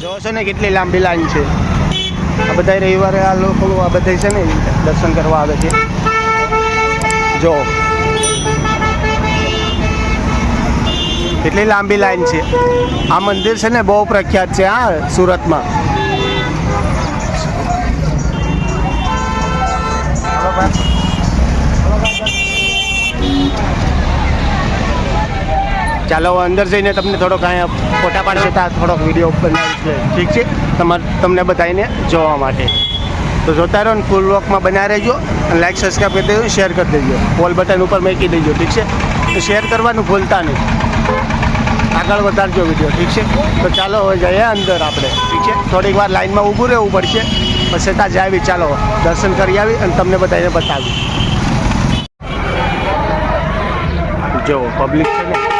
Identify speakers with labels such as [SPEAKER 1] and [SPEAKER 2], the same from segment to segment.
[SPEAKER 1] જો છે ને કેટલી લાંબી લાઈન છે. આ બધા રવિવારે આ લોકો આ બધા છે ને દર્શન કરવા આવે છે. જો. કેટલી લાંબી લાઈન છે. આ મંદિર છે ને બહુ પ્રખ્યાત છે, હા, સુરતમાં. ચાલો અંદર જઈને તમને થોડોક અહીંયા ફોટા પાડશે. ત્યાં થોડોક વીડિયો બનાવીશ ઠીક છે. તમારે તમને બધાને જોવા માટે. તો જોતા રહો ને ફૂલ વોકમાં બનાવી રહેજો અને લાઈક સબસ્ક્રાઈબ કરી દેજો શેર કરી દેજો. ઓલ બટન ઉપર મૂકી દેજો ઠીક છે? તો શેર કરવાનું ભૂલતા નહીં. આગળ વધારજો વીડિયો ઠીક છે? તો ચાલો હવે જઈએ અંદર આપણે. ઠીક છે? થોડીક વાર લાઈનમાં ઊભું રહેવું પડશે. પછી ત્યાં જાવી ચાલો દર્શન કરી આવી અને તમને બધાને બતાવી. જો પબ્લિક છે ને.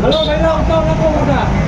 [SPEAKER 2] હલો ભાઈ ઉતાવ લખો બધા